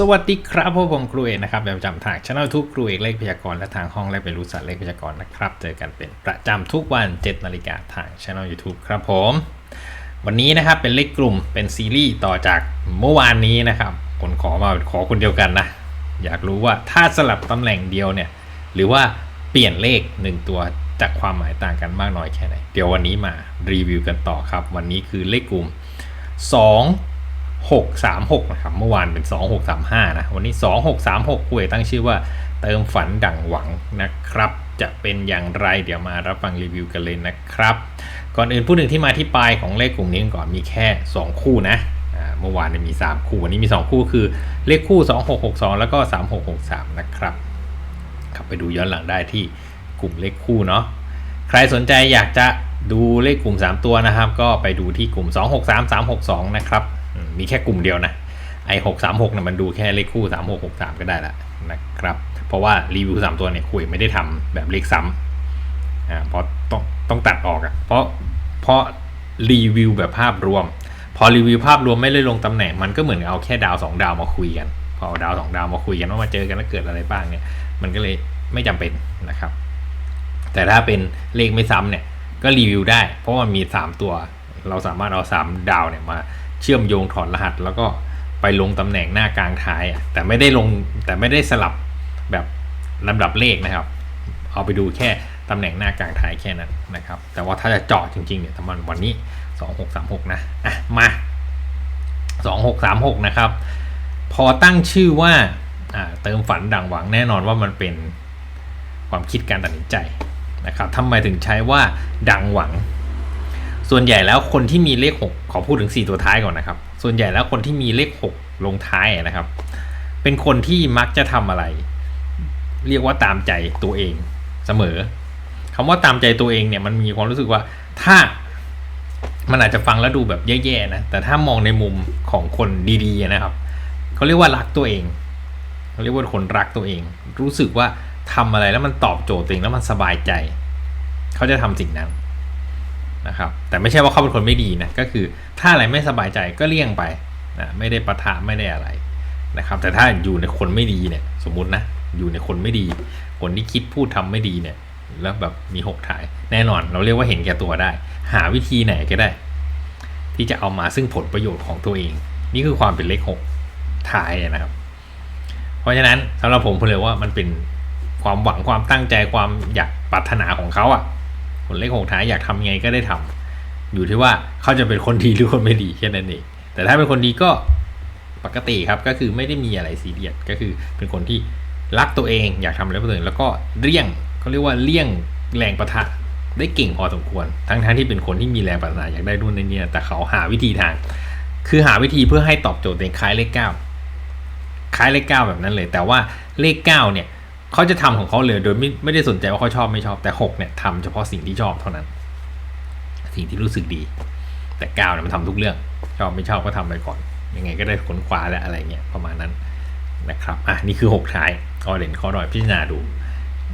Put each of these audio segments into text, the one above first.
สวัสดีครับพวกผมครูเอกนะครับประจำทางช่องทุกครูเอกเลขพยากรณ์และทางห้องและเป็นรู้สัตว์เลขพยากรณ์นะครับ เจอกันเป็นประจำทุกวัน7นาฬิกาทางช่อง YouTube ครับผม วันนี้นะครับเป็นเลขกลุ่มเป็นซีรีส์ต่อจากเมื่อวานนี้นะครับคนขอมาขอคนเดียวกันนะ อยากรู้ว่าถ้าสลับตำแหน่งเดียวเนี่ยหรือว่าเปลี่ยนเลข1ตัวจากความหมายต่างกันมากน้อยแค่ไหน เดี๋ยววันนี้มารีวิวกันต่อครับ วันนี้คือเลขกลุ่ม 2 636นะครับเมื่อวานเป็น 2635นะวันนี้ 2636คุยตั้งชื่อว่าเติมฝันดั่งหวังนะครับ จะเป็นอย่างไรเดี๋ยวมารับฟังรีวิวกันเลยนะครับ ก่อนอื่นพูดถึงที่มาที่ไปของเลขกลุ่มนี้กันก่อนมีแค่ 2 คู่นะเมื่อวานมี 3 คู่วันนี้มี 2 คู่คือเลขคู่ 2662 แล้วก็ 3663 นะครับขับไปดูย้อนหลังได้ที่กลุ่มเลขคู่เนาะใครสนใจอยากจะดูเลขกลุ่ม 3 ตัวนะครับ ก็ไปดูที่กลุ่ม 263362 นะครับ มีแค่กลุ่มเดียวนะไอ636เนี่ยมันดูแค่เลขคู่3663ก็ได้ละนะครับเพราะว่ารีวิว3ตัวเนี่ยคุยไม่ได้ทำแบบเลขซ้ำอ่าเพราะต้องต้องตัดออกอะ่ะเพราะเพราะรีวิวแบบภาพรวม พอรีวิวภาพรวมไม่ได้ลงตำแหน่งมันก็เหมือนเอาแค่ดาวสองดาวมาคุยกันพอเอาดาวสองดาวมาคุยกันว่ามาเจอกันแล้วเกิดอะไรบ้างเนี่ยมันก็เลยไม่จำเป็นนะครับ แต่ถ้าเป็นเลขไม่ซ้ำเนี่ยก็รีวิวได้ เพราะมันมี 3 ตัว เราสามารถเอา 3 ดาวเนี่ยมา เชื่อมโยงถอดรหัส แล้วก็ไปลงตำแหน่งหน้ากลางท้ายอะแต่ไม่ได้ลงแต่ไม่ได้สลับแบบลำดับเลขนะครับ เอาไปดูแค่ตำแหน่งหน้ากลางท้ายแค่นั้นนะครับ แต่ว่าถ้าจะเจาะจริงๆเนี่ยทำมันวันนี้ 2636 นะอะมา 2636 นะครับ พอตั้งชื่อว่าเติมฝันดังหวังแน่นอนว่ามันเป็นความคิดการตัดสินใจนะครับทำไมถึงใช้ว่าดังหวัง ส่วนใหญ่แล้วคนที่มีเลข 6 ขอพูดถึง 4 ตัวท้ายก่อนนะครับ ส่วนใหญ่แล้วคนที่มีเลข 6 ลงท้ายนะครับ เป็นคนที่มักจะทำอะไร เรียกว่าตามใจตัวเองเสมอคำว่าตามใจตัวเองเนี่ยมันมีความรู้สึกว่าถ้ามันอาจจะฟังแล้วดูแบบแย่ๆนะ แต่ถ้ามองในมุมของคนดีๆนะครับ เขาเรียกว่ารักตัวเอง เขาเรียกว่าคนรักตัวเอง รู้สึกว่าทำอะไรแล้วมันตอบโจทย์ตัวเองแล้วมันสบายใจ เขาจะทำสิ่งนั้น นะครับแต่ไม่ใช่ว่าเขาเป็นคนไม่ดีนะก็คือถ้าอะไรไม่สบายใจก็เลี่ยงไปนะไม่ได้ประทะไม่ได้อะไรนะครับแต่ถ้าอยู่ในคนไม่ดีเนี่ยสมมุตินะอยู่ในคนไม่ดี คนที่คิดพูดทำไม่ดีเนี่ยแล้วแบบมีหกถ่ายแน่นอน เราเรียกว่าเห็นแก่ตัวได้ หาวิธีไหนก็ได้ ที่จะเอามาซึ่งผลประโยชน์ของตัวเอง นี่คือความเป็นเลขหกถ่ายนะครับ เพราะฉะนั้นสำหรับผมผมเลยว่ามันเป็นความหวังความตั้งใจความอยากปรารถนาของเขาอะ่ะ คนเลขหกท้ายอยากทำยังไงก็ได้ทำอยู่ที่ว่าเขาจะเป็นคนดีหรือคนไม่ดีแค่นั้นเองแต่ถ้าเป็นคนดีก็ปกติครับก็คือไม่ได้มีอะไรซีเรียสก็คือเป็นคนที่รักตัวเองอยากทำอะไรเพื่อตัวเองแล้วก็เลี่ยงเขาเรียกว่าเลี่ยงแรงประทะได้เก่งพอสมควร ทั้งทั้งที่เป็นคนที่มีแรงปรารถนาอยากได้รุ่นในนี้แต่เขาหาวิธีทาง คือหาวิธีเพื่อให้ตอบโจทย์ตัวเองคล้ายเลขเก้าคล้ายเลขเก้าแบบนั้นเลย แต่ว่าเลขเก้าเนี่ย เขาจะทำของเขาเลยโดยไม่ไม่ได้สนใจว่าเขาชอบไม่ชอบแต่หกเนี่ยทำเฉพาะสิ่งที่ชอบเท่านั้น สิ่งที่รู้สึกดี แต่เก้าเนี่ยมันทำทุกเรื่อง ชอบไม่ชอบก็ทำไปก่อน ยังไงก็ได้ขนขวาและอะไรเงี้ยประมาณนั้นนะครับอะนี่คือหกท้ายข้อเด่นข้อด้อยพิจารณาดู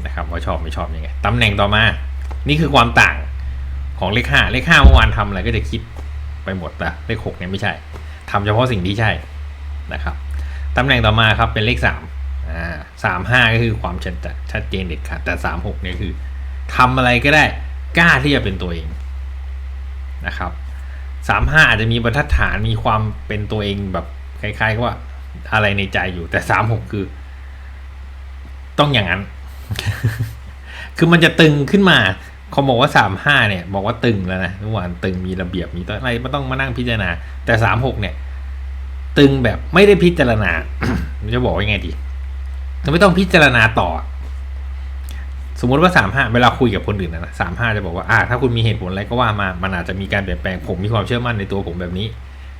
นะครับว่าชอบไม่ชอบยังไงตำแหน่งต่อมา นี่คือความต่างของเลขห้าเลขห้าเมื่อวานทำอะไรก็จะคิดไปหมดแต่เลขหกเนี่ยไม่ใช่ทำเฉพาะสิ่งที่ใช่นะครับตำแหน่งต่อมาครับเป็นเลขสาม สามห้าก็คือความชัดชัดเจนเด็ดขาดแต่สามหกเนี่ยคือทำอะไรก็ได้กล้าที่จะเป็นตัวเองนะครับสามห้าอาจจะมีบรรทัดฐานมีความเป็นตัวเองแบบคล้ายๆว่าอะไรในใจอยู่ แต่สามหกคือ ต้องอย่างนั้น คือมันจะตึงขึ้นมาเขาบอกว่าสามห้าเนี่ย บอกว่าตึงแล้วนะเมื่อวานตึงมีระเบียบมีอะไรไม่ต้องมานั่งพิจารณา แต่สามหกเนี่ย ตึงแบบไม่ได้พิจารณาจะบอกว่ายัง ไงดีไม่ต้องพิจารณาต่อ สมมติว่าสามห้าเวลาคุยกับคนอื่นนะสามห้าจะบอกว่าอ่า ถ้าคุณมีเหตุผลอะไรก็ว่ามา มันอาจจะมีการเปลี่ยนแปลงผมมีความเชื่อมั่นในตัวผมแบบนี้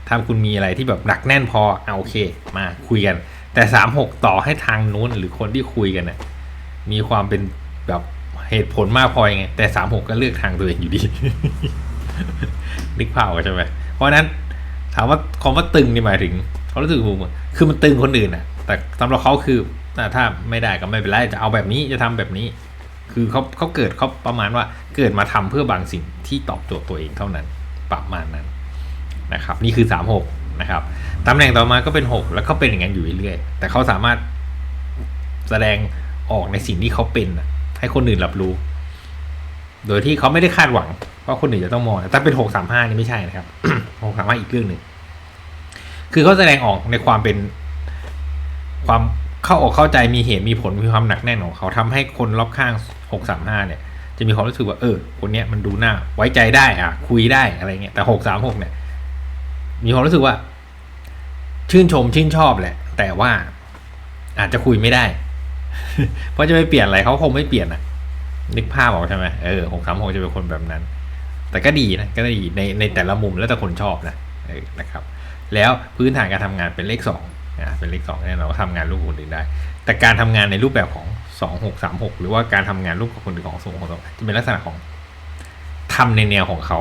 ถ้าคุณมีอะไรที่แบบหนักแน่นพอเอาโอเค มาคุยกัน แต่สามหกต่อให้ทางนู้นหรือคนที่คุยกันเนี่ยมีความเป็นแบบเหตุผลมากพอยังไง แต่สามหกก็เลือกทางตัวเองอยู่ดีนึกภาพออกใช่ไหมเพราะนั้นถามว่าคำว่าตึงนี่หมายถึงเขารู้สึกภูมิคือมันตึงคนอื่นอะแต่สำหรับเขาคือ ถ้าไม่ได้ก็ไม่เป็นไรจะเอาแบบนี้จะทำแบบนี้ คือเขาเขาเกิดเขาประมาณว่าเกิดมาทำเพื่อบางสิ่งที่ตอบโจทย์ตัวเองเท่านั้น ประมาณนั้นนะครับ นี่คือสามหกนะครับตำแหน่งต่อมาก็เป็น 6 แล้วก็เป็นอย่างนั้นอยู่เรื่อยๆแต่เขาสามารถแสดงออกในสิ่งที่เขาเป็นให้คนอื่นรับรู้ โดยที่เขาไม่ได้คาดหวังว่าคนอื่นจะต้องมองแต่ถ้าเป็น6 3 5นี่ไม่ใช่นะครับ6 3 5อีกเรื่องหนึ่งคือเขาแสดงออกในความเป็นความ เข้าอกเข้าใจมีเหตุมีผลมีความหนักแน่นของเขาทำให้คนรอบข้าง6 3 5เนี่ย จะมีความรู้สึกว่าเออคนเนี้ยมันดูน่าไว้ใจได้อะ คุยได้อะไรเงี้ยแต่หกสามหกเนี่ย มีความรู้สึกว่า ชื่นชมชื่นชอบแหละ แต่ว่าอาจจะคุยไม่ได้ เพราะจะไปเปลี่ยนอะไรเขาคงไม่เปลี่ยนอะ นึกภาพออกใช่ไหมเออหกสามหกจะเป็นคนแบบนั้น แต่ก็ดีนะก็ดีในในแต่ละมุมแล้วแต่คนชอบนะออนะครับ แล้วพื้นฐานการทำงานเป็นเลขสอง เป็นเลขสองแน่นอนว่าทำงานร่วมกับคนอื่นได้ แต่การทำงานในรูปแบบของสองหกสามหกหรือว่าการทำงานร่วมกับคนอื่นของสองหกสองจะเป็นลักษณะของทำในแนวของเขา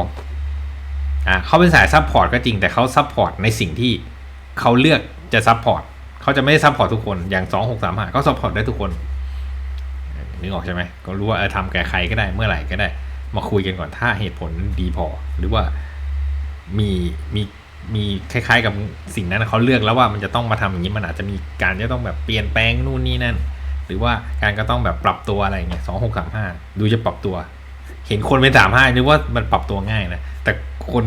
อ่าเขาเป็นสายซัพพอร์ตก็จริงแต่เขาซัพพอร์ตในสิ่งที่เขาเลือกจะซัพพอร์ตเขาจะไม่ได้ซัพพอร์ตทุกคนอย่างสองหกสามห้าเขาซัพพอร์ตได้ทุกคนนึกออกใช่ไหมก็รู้ว่าเออทำแก่ใครก็ได้เมื่อไหร่ก็ได้ มาคุยกันก่อนถ้าเหตุผลดีพอ หรือว่ามีมี มีคล้าย ๆ กับสิ่งนั้นเขาเลือกแล้วว่ามันจะต้องมาทำอย่างนี้มันอาจจะมีการจะต้องแบบเปลี่ยนแปลงนู่นนี่นั่น หรือว่าการก็ต้องแบบปรับตัวอะไรเงี้ยสองหกสามห้าดูจะปรับตัว เห็นคนเป็นสามห้านึกว่ามันปรับตัวง่ายนะแต่คน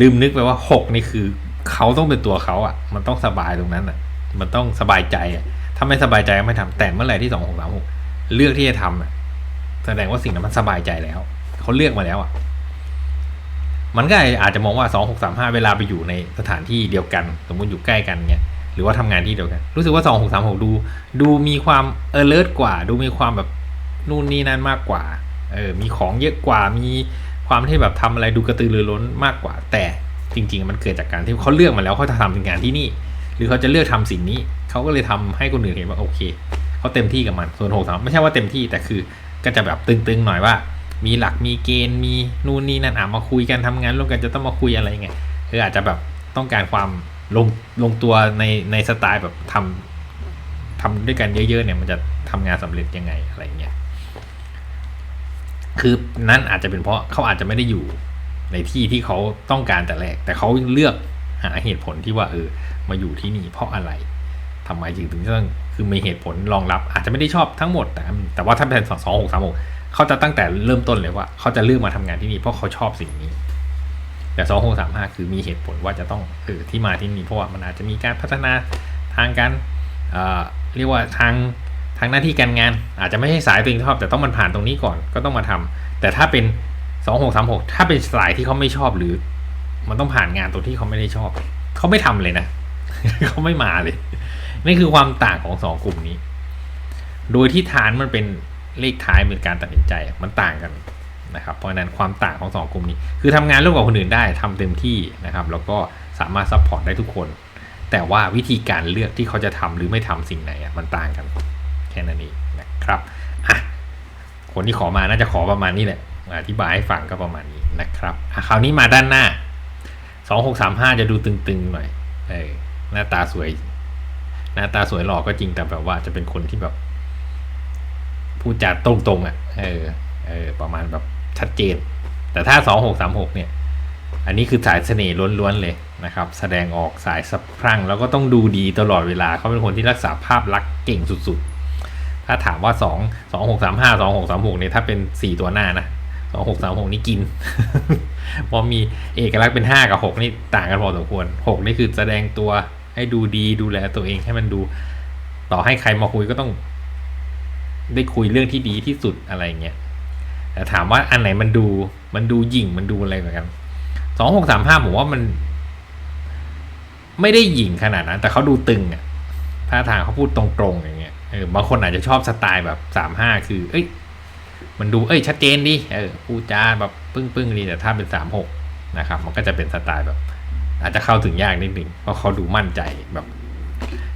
ลืมนึกไปว่าหกนี่คือเขาต้องเป็นตัวเขาอะ มันต้องสบายตรงนั้นอะ มันต้องสบายใจอะถ้าไม่สบายใจก็ไม่ทำแต่เมื่อไหร่ที่สองหกสามหกเลือกที่จะทำอะแสดงว่าสิ่งนั้นมันสบายใจแล้วเขาเลือกมาแล้วอะ มันก็อาจจะมองว่าสองหกสามห้าเวลาไปอยู่ในสถานที่เดียวกัน สมมติอยู่ใกล้กันเงี้ยหรือว่าทำงานที่เดียวกัน รู้สึกว่าสองหกสามหกดู ดูมีความเออเลิศกว่า ดูมีความแบบนู่นนี่นั่นมากกว่าเออมีของเยอะกว่ามีความที่แบบทำอะไรดูกระตือรือร้นมากกว่า แต่จริง ๆ มันเกิดจากการที่เขาเลือกมาแล้วเขาจะทำงานที่นี่ หรือเขาจะเลือกทำสิ่งนี้เขาก็เลยทำให้คนอื่นเห็นว่าโอเคเขาเต็มที่กับมันส่วนหกสามไม่ใช่ว่าเต็มที่แต่คือก็จะแบบตึงๆหน่อยว่า มีหลักมีเกณฑ์มีนู่นนี่นั่นอะมาคุยกันทำงานร่วมกันจะต้องมาคุยอะไรเงี้ยคืออาจจะแบบต้องการความลงลงตัวในในสไตล์แบบทำทำด้วยกันเยอะๆเนี่ยมันจะทำงานสำเร็จยังไงอะไรเงี้ยคือนั่นอาจจะเป็นเพราะเขาอาจจะไม่ได้อยู่ในที่ที่เขาต้องการแต่แรก แต่เขาเลือกหาเหตุผลที่ว่าเออมาอยู่ที่นี่เพราะอะไรทำไมจึงถึงต้องคือมีเหตุผลรองรับ อาจจะไม่ได้ชอบทั้งหมดแต่แต่ว่าถ้าเป็นสองสองหกสามหก เขาจะตั้งแต่เริ่มต้นเลยว่า เขาจะเลือกมาทำงานที่นี่เพราะเขาชอบสิ่งนี้ แต่สองหกสามห้าคือมีเหตุผลว่าจะต้องเออที่มาที่นี่เพราะว่ามันอาจจะมีการพัฒนาทางการเอ่อเรียกว่าทางทางหน้าที่การงาน อาจจะไม่ใช่สายตัวเองชอบ แต่ต้องมันผ่านตรงนี้ก่อนก็ต้องมาทำแต่ถ้าเป็นสองหกสามหกถ้าเป็นสายที่เขาไม่ชอบหรือ มันต้องผ่านงานตัวที่เขาไม่ได้ชอบเขาไม่ทำเลยนะเขาไม่มาเลยนี่คือความต่างของสองกลุ่มนี้ โดยที่ฐานมันเป็น เลขท้ายเป็นการตัดสินใจมันต่างกันนะครับ เพราะฉะนั้นความต่างของสองกลุ่มนี้ คือทำงานร่วมกับคนอื่นได้ทำเต็มที่นะครับ แล้วก็สามารถซัพพอร์ตได้ทุกคน แต่ว่าวิธีการเลือกที่เขาจะทำหรือไม่ทำสิ่งไหนอะมันต่างกันแค่นั้นเองนะครับอะคนที่ขอมาน่าจะขอประมาณนี้แหละอธิบายให้ฟังก็ประมาณนี้นะครับอะคราวนี้มาด้านหน้าสองหกสามห้าจะดูตึงๆหน่อยเออหน้าตาสวย หน้าตาสวยหล่อก็จริงแต่แบบว่าจะเป็นคนที่แบบ พูดจาตรงๆอะเออเออประมาณแบบชัดเจน แต่ถ้าสองหกสามหกเนี่ย อันนี้คือสายเสน่ห์ล้วนๆเลยนะครับ แสดงออกสายสะพรั่ง แล้วก็ต้องดูดีตลอดเวลาเขาเป็นคนที่รักษาภาพลักษณ์เก่งสุดๆ ถ้าถามว่าสองสองหกสามห้าสองหกสามหกเนี่ยถ้าเป็นสี่ตัวหน้านะสองหกสามหกนี่กิน พอมีเอกลักษณ์เป็นห้ากับหกนี่ต่างกันพอสมควรหกนี่คือแสดงตัวให้ดูดีดูแลตัวเองให้มันดู ต่อให้ใครมาคุยก็ต้อง ได้คุยเรื่องที่ดีที่สุดอะไรเงี้ยแต่ถามว่าอันไหนมันดู มันดูหยิ่งมันดูอะไรเหมือนกันสองหกสามห้าผมว่ามัน ไม่ได้หยิ่งขนาดนั้น แต่เขาดูตึงอะถ้าทางเขาพูดตรงๆอย่างเงี้ยเออบางคนอาจจะชอบสไตล์แบบสามห้าคือ เอ้ย มันดูเอ้ย ชัดเจนดิเออพูดจาแบบปึ้งปึ้งๆดีแต่ถ้าเป็นสามหกนะครับ มันก็จะเป็นสไตล์แบบ อาจจะเข้าถึงยากนิดนึงเพราะเขาดูมั่นใจแบบ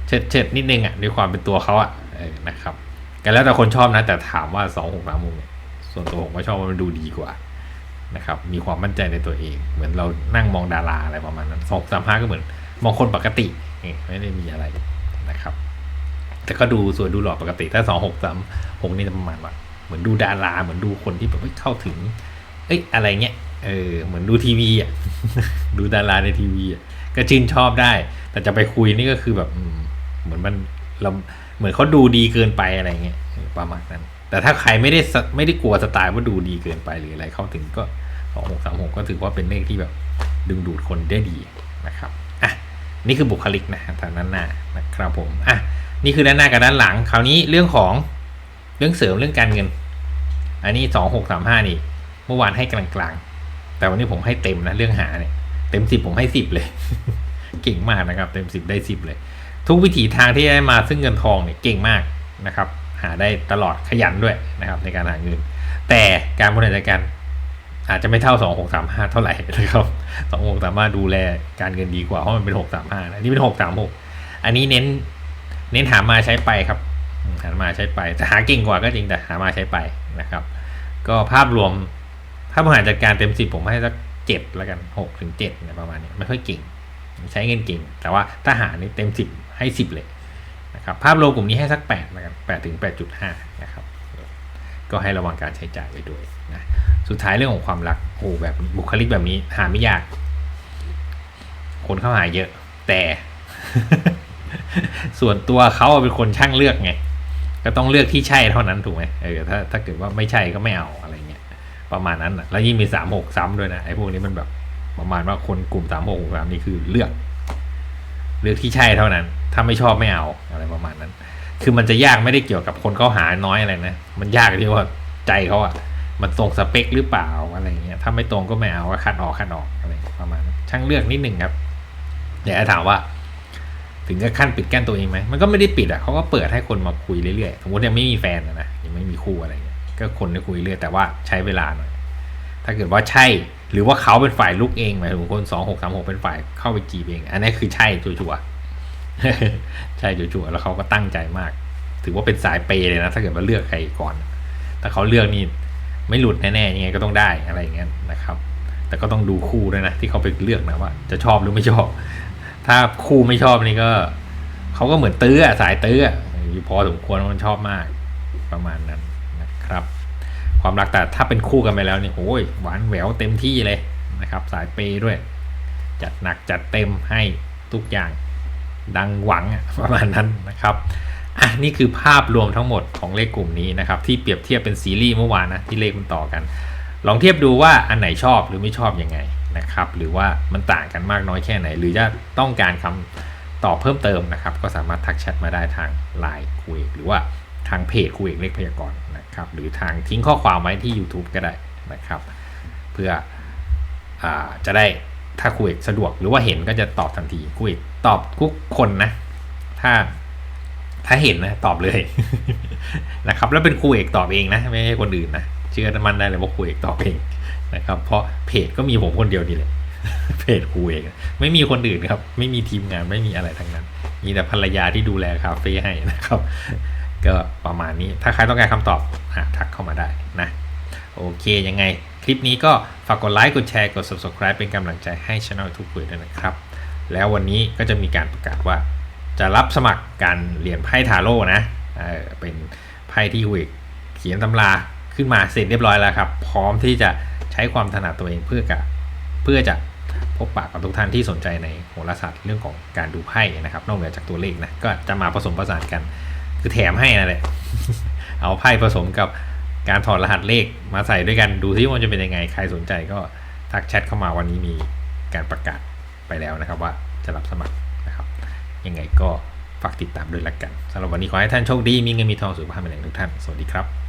เช็ดเช็ดนิดนึงอะด้วยความเป็นตัวเขาอะออนะครับ กันแล้วแต่คนชอบนะ แต่ถามว่าสองหกสามมุมเนี่ยส่วนตัวผมก็ชอบว่ามันดูดีกว่านะครับ มีความมั่นใจในตัวเอง เหมือนเรานั่งมองดาราอะไรประมาณนั้นสองสามห้าก็เหมือน มองคนปกติไม่ได้มีอะไรนะครับ แต่ก็ดูส่วยดูหล่อปกติ ถ้าสองหกสามหกนี่จะประมาณว่าเหมือนดูดารา เหมือนดูคนที่แบบเฮ้ยเข้าถึง เอ้ยอะไรเงี้ยเออเหมือนดูทีวีอะดูดาราในทีวีอะก็ชื่นชอบได้ แต่จะไปคุยนี่ก็คือแบบเหมือนมันเรา เหมือนเขาดูดีเกินไปอะไรเงี้ยประมาณนั้น แต่ถ้าใครไม่ได้ไม่ได้กลัวสไตล์ว่าดูดีเกินไปหรืออะไรเข้าถึงก็สองหกสามหกก็ถือว่าเป็นเลขที่แบบดึงดูดคนได้ดีนะครับอะนี่คือบุคลิกนะทางด้านหน้านะครับผมอะนี่คือด้านหน้ากับด้านหลัง คราวนี้เรื่องของเรื่องเสริมเรื่องการเงิน อันนี้สองหกสามห้านี่ เมื่อวานให้กลางๆ แต่วันนี้ผมให้เต็มนะเรื่องหาเนี่ย เต็มสิบผมให้สิบเลย เก่งมากนะครับ เต็มสิบได้สิบเลย ทุกวิถีทางที่ได้มาซึ่งเงินทองเนี่ยเก่งมากนะครับ หาได้ตลอดขยันด้วยนะครับในการหาเงิน แต่การบริหารจัดการอาจจะไม่เท่าสองหกสามห้าเท่าไหร่นะครับสองหกสามห้าดูแลการเงินดีกว่าเพราะมันเป็นหกสามห้านนี้เป็นหกสามหกอันนี้เน้นเน้นหามาใช้ไปครับ หามาใช้ไปแต่หาเก่งกว่าก็จริงแต่หามาใช้ไปนะครับ ก็ภาพรวมถ้าบริหารจัดการเต็มสิบผมให้สักเจ็ดแล้วกันหกถึงเจ็ดเนี่ยประมาณนี้ไม่ค่อยเก่ง ใช้เงินเก่ง แต่ว่าถ้าหานี่เต็มสิบ ให้สิบเลยนะครับภาพรวมกลุ่มนี้ให้สักแปดแล้วกันแปดถึงแปดจุดห้านะครับ ก็ให้ระวังการใช้จ่ายไปด้วยนะสุดท้ายเรื่องของความรักโอ้แบบบุคลิกแบบนี้หาไม่ยาก คนเข้าหาเยอะ แต่ ส่วนตัวเขาเป็นคนช่างเลือกไง ก็ต้องเลือกที่ใช่เท่านั้นถูกไหมเออถ้าถ้าเกิดว่าไม่ใช่ก็ไม่เอาอะไรเงี้ยประมาณนั้นนะแล้วยิ่งมีสามหกซ้ำด้วยนะไอ้พวกนี้มันแบบประมาณว่าคนกลุ่มสามหกสามนี่คือเลือก เลือกที่ใช่เท่านั้น ถ้าไม่ชอบไม่เอาอะไรประมาณนั้น คือมันจะยากไม่ได้เกี่ยวกับคนเขาหาน้อยอะไรนะ มันยากที่ว่าใจเขาอะมันตรงสเปคหรือเปล่าอะไรเงี้ย ถ้าไม่ตรงก็ไม่เอาก็คัดออกคัดออกอะไรประมาณนั้นช่างเลือกนิดหนึ่งครับเดี๋ยวถามว่า ถึงกับขั้นปิดกั้นตัวเองไหมมันก็ไม่ได้ปิดอะเขาก็เปิดให้คนมาคุยเรื่อยๆ สมมติยังไม่มีแฟนนะนะยังไม่มีคู่อะไรเงี้ยก็คนได้คุยเรื่อยแต่ว่าใช้เวลาหน่อย ถ้าเกิดว่าใช่ หรือว่าเขาเป็นฝ่ายลุกเองหมายถึงคนสองหกสามหกเป็นฝ่ายเข้าไปจีบเอง อันนี้คือใช่ชัวๆใช่ชัวๆแล้วเขาก็ตั้งใจมาก ถือว่าเป็นสายเปย์เลยนะ ถ้าเกิดว่าเลือกใครก่อน ถ้าเขาเลือกนี่ไม่หลุดแน่ๆยังไงก็ต้องได้อะไรอย่างเงี้ยนะครับ แต่ก็ต้องดูคู่ด้วยนะที่เขาไปเลือกนะว่า จะชอบหรือไม่ชอบ ถ้าคู่ไม่ชอบนี่ก็เขาก็เหมือนตื้อสายตื้ออะอยู่พอสมควรมันชอบมากประมาณนั้นนะครับ ความรักแต่ถ้าเป็นคู่กันไปแล้วนี่โอ้ยหวานแหววเต็มที่เลยนะครับ สายเปย์ด้วย จัดหนักจัดเต็มให้ทุกอย่างดังหวังประมาณนั้นนะครับอะนี่คือภาพรวมทั้งหมดของเลขกลุ่มนี้นะครับ ที่เปรียบเทียบเป็นซีรีส์เมื่อวานนะที่เลขมันต่อกัน ลองเทียบดูว่าอันไหนชอบหรือไม่ชอบยังไงนะครับ หรือว่ามันต่างกันมากน้อยแค่ไหน หรือจะต้องการคำตอบเพิ่มเติมนะครับ ก็สามารถทักแชทมาได้ทางไลน์คุยหรือว่าทางเพจคุยเลขพยากรณ์ นะครับ หรือทางทิ้งข้อความไว้ที่ YouTube ก็ได้นะครับ เพื่ออจะได้ถ้าคุยสะดวกหรือว่าเห็นก็จะตอบทันทีคุยตอบทุกคนนะ ถ้าถ้าเห็นนะตอบเลยนะครับ แล้วเป็นครูเอกตอบเองนะ ไม่ใช่คนอื่นนะเชื่อมันได้เลยว่าครูเอกตอบเองนะครับ เพราะเพจก็มีผมคนเดียวนี่แหละเพจครูเอกไม่มีคนอื่นครับ ไม่มีทีมงานไม่มีอะไรทั้งนั้น มีแต่ภรรยาที่ดูแลคาเฟ่ให้นะครับ ก็ประมาณนี้ ถ้าใครต้องการคำตอบอทักเข้ามาได้นะ โอเค ยังไง คลิปนี้ก็ฝากกดไลค์ กดแชร์ กด subscribe เป็นกำลังใจให้ช่องทุกคุยด้วยนะครับ แล้ววันนี้ก็จะมีการประกาศว่า จะรับสมัครการเรียนไพ่ทาโร่นะเเป็นไพ่ที่คุยเขียนตำราขึ้นมาเสร็จเรียบร้อยแล้วครับ พร้อมที่จะใช้ความถนัดตัวเองเพื่อกะเพื่อจะพบปะกับทุกท่านที่สนใจในโหราศาสตร์เรื่องของการดูไพ่นะครับ นอกเหนือจากตัวเลขนะ ก็จะมาผสมผสานกัน คือแถมให้นั่นแหละ เอาไพ่ผสมกับการถอดรหัสเลขมาใส่ด้วยกันดูซิว่ามันจะเป็นยังไง ใครสนใจก็ทักแชทเข้ามาวันนี้มีการประกาศไปแล้วนะครับว่าจะรับสมัครนะครับ ยังไงก็ฝากติดตามด้วยละกันสำหรับวันนี้ขอให้ท่านโชคดีมีเงินมีทองสุขภาพแข็งแรงทุกท่าน สวัสดีครับ